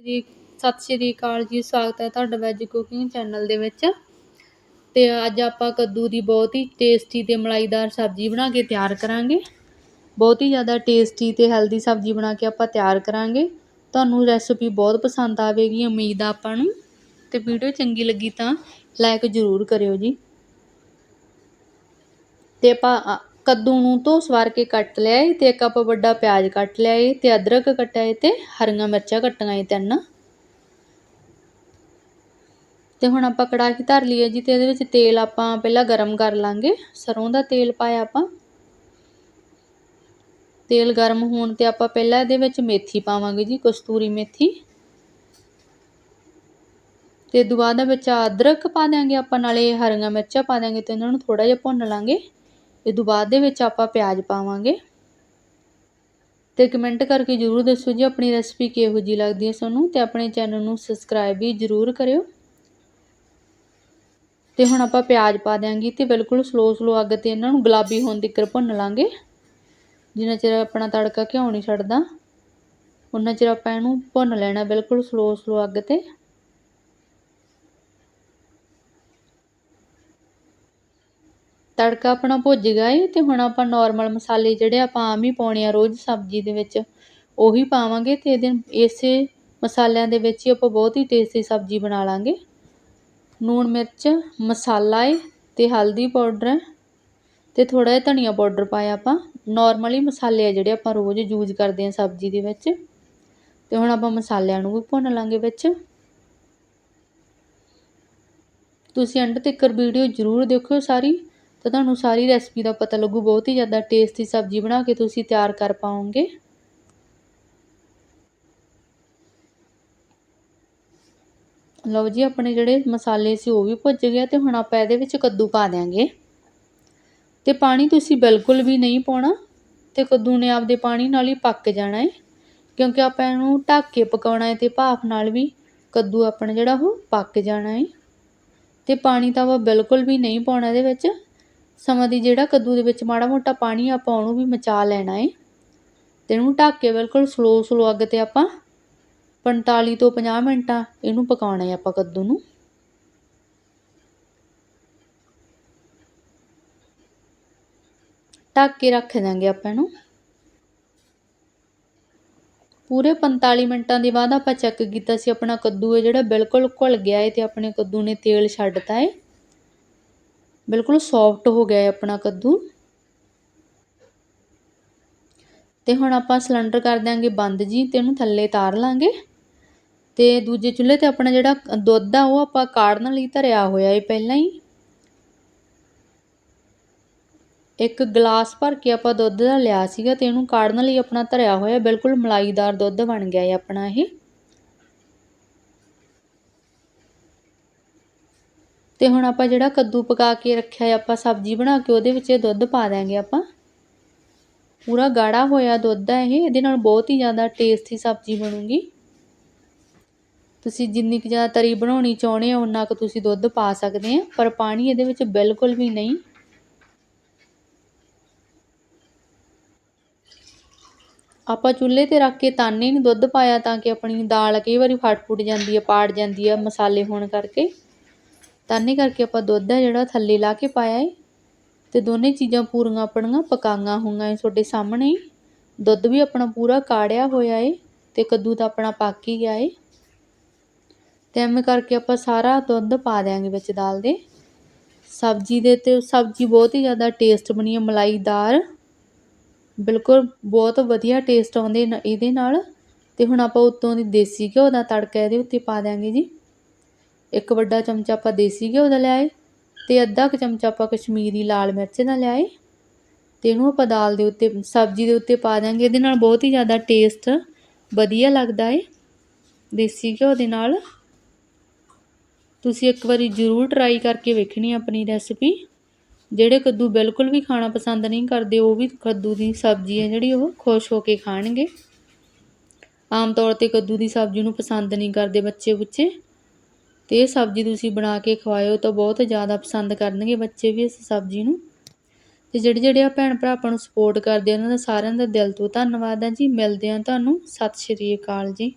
ਜੀ, ਸਤਿ ਸ਼੍ਰੀ ਅਕਾਲ ਜੀ, ਸਵਾਗਤ ਹੈ ਤੁਹਾਡਾ ਵੈਜ ਕੁਕਿੰਗ ਚੈਨਲ ਦੇ ਵਿੱਚ। ਤੇ ਅੱਜ ਆਪਾਂ ਕੱਦੂ ਦੀ ਬਹੁਤ ਹੀ ਟੇਸਟੀ ਤੇ ਮਲਾਈਦਾਰ ਸਬਜ਼ੀ ਬਣਾ ਕੇ ਤਿਆਰ ਕਰਾਂਗੇ। ਬਹੁਤ ਹੀ ਜ਼ਿਆਦਾ ਟੇਸਟੀ ਤੇ ਹੈਲਦੀ ਸਬਜ਼ੀ ਬਣਾ ਕੇ ਆਪਾਂ ਤਿਆਰ ਕਰਾਂਗੇ। ਤੁਹਾਨੂੰ ਰੈਸਪੀ ਬਹੁਤ ਪਸੰਦ ਆਵੇਗੀ, ਉਮੀਦ ਆ ਆਪਾਂ ਨੂੰ। ਤੇ ਵੀਡੀਓ ਚੰਗੀ ਲੱਗੀ ਤਾਂ ਲਾਈਕ ਜ਼ਰੂਰ ਕਰਿਓ ਜੀ। ਤੇ ਆਪਾਂ ਕੱਦੂ ਨੂੰ ਧੋ ਸਵਾਰ ਕੇ ਕੱਟ ਲਿਆ ਏ ਤੇ ਇੱਕ ਆਪਾਂ ਵੱਡਾ ਪਿਆਜ਼ ਕੱਟ ਲਿਆ ਏ ਤੇ ਅਦਰਕ ਕੱਟਿਆ ਏ ਤੇ ਹਰੀਆਂ ਮਿਰਚਾਂ ਕੱਟੀਆਂ ਏ ਤਿੰਨ। ਤੇ ਹੁਣ ਆਪਾਂ ਕੜਾਹੀ ਧਰ ਲਈਏ ਜੀ ਤੇ ਇਹਦੇ ਵਿੱਚ ਤੇਲ ਆਪਾਂ ਪਹਿਲਾਂ ਗਰਮ ਕਰ ਲਾਂਗੇ। ਸਰੋਂ ਦਾ ਤੇਲ ਪਾਇਆ ਆਪਾਂ। ਤੇਲ ਗਰਮ ਹੋਣ ਤੇ ਆਪਾਂ ਪਹਿਲਾਂ ਇਹਦੇ ਵਿੱਚ ਮੇਥੀ ਪਾਵਾਂਗੇ ਜੀ, ਕਸਤੂਰੀ ਮੇਥੀ। ਤੇ ਦੁਬਾਰਾ ਵਿੱਚ ਅਦਰਕ ਪਾ ਦਿਆਂਗੇ ਆਪਾਂ, ਨਾਲੇ ਹਰੀਆਂ ਮਿਰਚਾਂ ਪਾ ਦਿਆਂਗੇ ਤੇ ਇਹਨਾਂ ਨੂੰ ਥੋੜਾ ਜਿਹਾ ਭੁੰਨ ਲਾਂਗੇ। ਇਹ ਤੋਂ ਬਾਅਦ ਦੇ ਵਿੱਚ ਆਪਾਂ ਪਿਆਜ਼ ਪਾਵਾਂਗੇ। ਤੇ ਕਮੈਂਟ ਕਰਕੇ ਜਰੂਰ ਦੱਸੋ ਜੀ ਆਪਣੀ ਰੈਸਪੀ ਕਿਹੋ ਜੀ ਲੱਗਦੀ ਹੈ ਤੁਹਾਨੂੰ ਤੇ ਆਪਣੇ ਚੈਨਲ ਨੂੰ ਸਬਸਕ੍ਰਾਈਬ ਵੀ ਜਰੂਰ ਕਰਿਓ। ਤੇ ਹੁਣ ਆਪਾਂ ਪਿਆਜ਼ ਪਾ ਦਿਆਂਗੇ ਤੇ ਬਿਲਕੁਲ ਸਲੋ ਸਲੋ ਅੱਗ ਤੇ ਇਹਨਾਂ ਨੂੰ ਗੁਲਾਬੀ ਹੋਣ ਤੱਕ ਭੁੰਨ ਲਾਂਗੇ। ਜਿੰਨਾ ਚਿਰ ਆਪਣਾ ਤੜਕਾ ਘਿਓ ਨਹੀਂ ਛੱਡਦਾ ਉਹਨਾਂ ਚਿਰ ਆਪਾਂ ਇਹਨੂੰ ਭੁੰਨ ਲੈਣਾ ਬਿਲਕੁਲ ਸਲੋ ਸਲੋ ਅੱਗ ਤੇ। ਤੜਕਾ ਆਪਣਾ ਭੁੱਜ ਗਿਆ ਏ ਅਤੇ ਹੁਣ ਆਪਾਂ ਨੋਰਮਲ ਮਸਾਲੇ ਜਿਹੜੇ ਆਪਾਂ ਆਮ ਹੀ ਪਾਉਣੇ ਆ ਰੋਜ਼ ਸਬਜ਼ੀ ਦੇ ਵਿੱਚ, ਉਹੀ ਪਾਵਾਂਗੇ ਅਤੇ ਇਹਦੇ ਇਸੇ ਮਸਾਲਿਆਂ ਦੇ ਵਿੱਚ ਹੀ ਆਪਾਂ ਬਹੁਤ ਹੀ ਟੇਸਟੀ ਸਬਜ਼ੀ ਬਣਾ ਲਾਂਗੇ। ਲੂਣ ਮਿਰਚ, ਮਸਾਲਾ ਏ ਅਤੇ ਹਲਦੀ ਪਾਊਡਰ ਹੈ ਅਤੇ ਥੋੜ੍ਹਾ ਜਿਹਾ ਧਨੀਆ ਪਾਊਡਰ ਪਾਇਆ ਆਪਾਂ। ਨਾਰਮਲੀ ਮਸਾਲੇ ਆ ਜਿਹੜੇ ਆਪਾਂ ਰੋਜ਼ ਯੂਜ਼ ਕਰਦੇ ਹਾਂ ਸਬਜ਼ੀ ਦੇ ਵਿੱਚ। ਅਤੇ ਹੁਣ ਆਪਾਂ ਮਸਾਲਿਆਂ ਨੂੰ ਵੀ ਭੁੰਨ ਲਾਂਗੇ ਵਿੱਚ। ਤੁਸੀਂ ਐਂਡ ਤੱਕ ਵੀਡੀਓ ਜ਼ਰੂਰ ਦੇਖਿਓ ਸਾਰੀ। ਤਾਂ ਤੁਹਾਨੂੰ ਸਾਰੀ ਰੈਸਪੀ ਦਾ ਪਤਾ ਲੱਗੂ, ਬਹੁਤ ਹੀ ਜ਼ਿਆਦਾ ਟੇਸਟੀ ਸਬਜ਼ੀ ਬਣਾ ਕੇ ਤੁਸੀਂ ਤਿਆਰ ਕਰ ਪਾਓਗੇ। ਲਓ ਜੀ, ਆਪਣੇ ਜਿਹੜੇ ਮਸਾਲੇ ਸੀ ਉਹ ਵੀ ਭੁੱਜ ਗਏ ਤੇ ਹੁਣ ਆਪਾਂ ਇਹਦੇ ਵਿੱਚ ਕੱਦੂ ਪਾ ਦਿਆਂਗੇ। ਤੇ ਪਾਣੀ ਤੁਸੀਂ ਬਿਲਕੁਲ ਵੀ ਨਹੀਂ ਪਾਉਣਾ ਤੇ ਕੱਦੂ ਨੇ ਆਪਦੇ ਪਾਣੀ ਨਾਲ ਹੀ ਪੱਕ ਜਾਣਾ ਹੈ ਕਿਉਂਕਿ ਆਪਾਂ ਇਹਨੂੰ ਢੱਕ ਕੇ ਪਕਾਉਣਾ ਹੈ ਤੇ ਭਾਫ ਨਾਲ ਵੀ ਕੱਦੂ ਆਪਣਾ ਜਿਹੜਾ ਉਹ ਪੱਕ ਜਾਣਾ ਹੈ ਤੇ ਪਾਣੀ ਤਾਂ ਆਪਾਂ ਬਿਲਕੁਲ ਵੀ ਨਹੀਂ ਪਾਉਣਾ ਇਹਦੇ ਵਿੱਚ। ਸਮਾਂ ਦੀ ਜਿਹੜਾ ਕੱਦੂ ਦੇ ਵਿੱਚ ਮਾੜਾ ਮੋਟਾ ਪਾਣੀ ਆਪਾਂ ਉਹਨੂੰ ਵੀ ਮਚਾ ਲੈਣਾ ਏ। ਤੇ ਇਹਨੂੰ ਢੱਕ ਕੇ ਬਿਲਕੁਲ ਸਲੋ ਸਲੋ ਅੱਗ ਤੇ ਆਪਾਂ 45 ਤੋਂ 50 ਮਿੰਟਾਂ ਇਹਨੂੰ ਪਕਾਉਣਾ ਹੈ ਆਪਾਂ ਕੱਦੂ ਨੂੰ। ਢੱਕ ਕੇ ਰੱਖ ਦਾਂਗੇ ਆਪਾਂ ਇਹਨੂੰ। ਪੂਰੇ 45 ਮਿੰਟਾਂ ਦੇ ਬਾਅਦ ਆਪਾਂ ਚੈੱਕ ਕੀਤਾ ਸੀ ਆਪਣਾ ਕੱਦੂ ਹੈ ਜਿਹੜਾ ਬਿਲਕੁਲ ਘੁਲ ਗਿਆ ਹੈ ਤੇ ਆਪਣੇ ਕੱਦੂ ਨੇ ਤੇਲ ਛੱਡਤਾ ਹੈ ਬਿਲਕੁਲ ਸੌਫਟ ਹੋ ਗਿਆ ਹੈ ਆਪਣਾ ਕੱਦੂ। ਤੇ ਹੁਣ ਆਪਾਂ ਸਿਲੰਡਰ ਕਰ ਦਿਆਂਗੇ ਬੰਦ ਜੀ ਤੇ ਇਹਨੂੰ ਥੱਲੇ ਤਾਰ ਲਾਂਗੇ। ਤੇ ਦੂਜੇ ਚੁੱਲ੍ਹੇ ਤੇ ਆਪਣਾ ਜਿਹੜਾ ਦੁੱਧ ਆ ਉਹ ਆਪਾਂ ਕਾੜਨ ਲਈ ਧਰਿਆ ਹੋਇਆ ਹੈ ਪਹਿਲਾਂ ਹੀ। ਇੱਕ ਗਲਾਸ ਭਰ ਕੇ ਆਪਾਂ ਦੁੱਧ ਦਾ ਲਿਆ ਸੀਗਾ ਤੇ ਇਹਨੂੰ ਕਾੜਨ ਲਈ ਆਪਣਾ ਧਰਿਆ ਹੋਇਆ, ਬਿਲਕੁਲ ਮਲਾਈਦਾਰ ਦੁੱਧ ਬਣ ਗਿਆ ਹੈ ਆਪਣਾ ਇਹ। ਤੇ ਹੁਣ ਆਪਾਂ ਜਿਹੜਾ ਕੱਦੂ ਪਕਾ ਕੇ ਰੱਖਿਆ ਆਪਾਂ ਸਬਜ਼ੀ ਬਣਾ ਕੇ ਉਹਦੇ ਵਿੱਚ ਇਹ ਦੁੱਧ ਪਾ ਦਾਂਗੇ ਆਪਾਂ। ਪੂਰਾ ਗਾੜਾ ਹੋਇਆ ਦੁੱਧ ਹੈ ਇਹ, ਇਹਦੇ ਨਾਲ ਬਹੁਤ ਹੀ ਜ਼ਿਆਦਾ ਟੇਸਟੀ ਸਬਜ਼ੀ ਬਣੂਗੀ। ਤੁਸੀਂ ਜਿੰਨੀ ਕੁ ਜ਼ਿਆਦਾ ਤਰੀ ਬਣਾਉਣੀ ਚਾਹੁੰਦੇ ਹੋ ਉਨਾ ਕੁ ਤੁਸੀਂ ਦੁੱਧ ਪਾ ਸਕਦੇ ਆ, ਪਰ ਪਾਣੀ ਇਹਦੇ ਵਿੱਚ ਬਿਲਕੁਲ ਵੀ ਨਹੀਂ। ਆਪਾਂ ਚੁੱਲ੍ਹੇ ਤੇ ਰੱਖ ਕੇ ਤਾਨੇ ਨਹੀਂ ਦੁੱਧ ਪਾਇਆ ਤਾਂ ਕਿ ਆਪਣੀ ਦਾਲ ਕਈ ਵਾਰੀ ਫਟ ਫੁੱਟ ਜਾਂਦੀ ਹੈ, ਪਾੜ ਜਾਂਦੀ ਹੈ, ਮਸਾਲੇ ਹੋਣ ਕਰਕੇ। ਤਾਨੇ ਕਰਕੇ ਆਪਾਂ ਦੁੱਧ ਹੈ ਜਿਹੜਾ ਥੱਲੇ ਲਾ ਕੇ ਪਾਇਆ ਹੈ ਤੇ ਦੋਨੇ ਚੀਜ਼ਾਂ ਪੂਰੀਆਂ ਆਪਣੀਆਂ ਪਕਾਈਆਂ ਹੋਈਆਂ ਹੈ ਤੁਹਾਡੇ ਸਾਹਮਣੇ ਦੁੱਧ ਵੀ ਆਪਣਾ ਪੂਰਾ ਕਾੜਿਆ ਹੋਇਆ ਹੈ ਤੇ ਕੱਦੂ ਤਾਂ ਆਪਣਾ ਪੱਕ ਹੀ ਗਿਆ ਹੈ ਤੇ ਐਵੇਂ ਕਰਕੇ ਆਪਾਂ ਸਾਰਾ ਦੁੱਧ ਪਾ ਦਿਆਂਗੇ ਵਿੱਚ ਦਾਲ ਦੇ। ਸਬਜ਼ੀ ਦੇ ਤੇ ਸਬਜ਼ੀ ਬਹੁਤ ਹੀ ਜ਼ਿਆਦਾ ਟੇਸਟ ਬਣੀ ਹੈ ਮਲਾਈਦਾਰ। ਬਿਲਕੁਲ ਬਹੁਤ ਵਧੀਆ ਟੇਸਟ ਆਉਂਦੇ ਇਹਦੇ ਨਾਲ। ਤੇ ਹੁਣ ਆਪਾਂ ਉੱਤੋਂ ਦੀ ਦੇਸੀ ਘਿਓ ਦਾ ਤੜਕਾ ਇਹਦੇ ਉੱਤੇ ਪਾ ਦਿਆਂਗੇ ਜੀ। ਇੱਕ ਵੱਡਾ ਚਮਚਾ ਆਪਾਂ ਦੇਸੀ ਘਿਓ ਦਾ ਲਿਆਏ ਤੇ ਅੱਧਾ ਕੁ ਚਮਚਾ ਆਪਾਂ ਕਸ਼ਮੀਰੀ ਲਾਲ ਮਿਰਚ ਦਾ ਲਿਆਏ ਤੇ ਇਹਨੂੰ ਆਪਾਂ ਦਾਲ ਦੇ ਉੱਤੇ, ਸਬਜ਼ੀ ਦੇ ਉੱਤੇ ਪਾ ਦਾਂਗੇ ਇਹਦੇ ਨਾਲ ਬਹੁਤ ਹੀ ਜ਼ਿਆਦਾ ਟੇਸਟ ਵਧੀਆ ਲੱਗਦਾ ਏ ਦੇਸੀ ਘਿਓ ਦੇ ਨਾਲ। ਤੁਸੀਂ ਇੱਕ ਵਾਰੀ ਜ਼ਰੂਰ ਟਰਾਈ ਕਰਕੇ ਵੇਖਣੀ ਆਪਣੀ ਰੈਸਪੀ ਜਿਹੜੇ ਕੱਦੂ ਬਿਲਕੁਲ ਵੀ ਖਾਣਾ ਪਸੰਦ ਨਹੀਂ ਕਰਦੇ, ਉਹ ਵੀ ਕੱਦੂ ਦੀ ਸਬਜ਼ੀ ਹੈ ਜਿਹੜੀ, ਉਹ ਖੁਸ਼ ਹੋ ਕੇ ਖਾਣਗੇ। ਆਮ ਤੌਰ ਤੇ ਕੱਦੂ ਦੀ ਸਬਜ਼ੀ ਨੂੰ ਪਸੰਦ ਨਹੀਂ ਕਰਦੇ ਬੱਚੇ ਬੁੱਚੇ ਤੇ ਇਹ ਸਬਜ਼ੀ ਤੁਸੀਂ ਬਣਾ ਕੇ ਖਵਾਇਓ ਤਾਂ ਬਹੁਤ ਜ਼ਿਆਦਾ ਪਸੰਦ ਕਰਨਗੇ ਬੱਚੇ ਵੀ ਇਸ ਸਬਜ਼ੀ ਨੂੰ। ਤੇ ਜਿਹੜੇ ਜਿਹੜੇ ਆ ਭੈਣ ਭਰਾ ਆਪਾਂ ਨੂੰ ਸਪੋਰਟ ਕਰਦੇ ਆ, ਉਹਨਾਂ ਦਾ ਸਾਰਿਆਂ ਦਾ ਦਿਲ ਤੋਂ ਧੰਨਵਾਦ ਆ ਜੀ। ਮਿਲਦੇ ਆ ਤੁਹਾਨੂੰ। ਸਤਿ ਸ਼੍ਰੀ ਅਕਾਲ ਜੀ।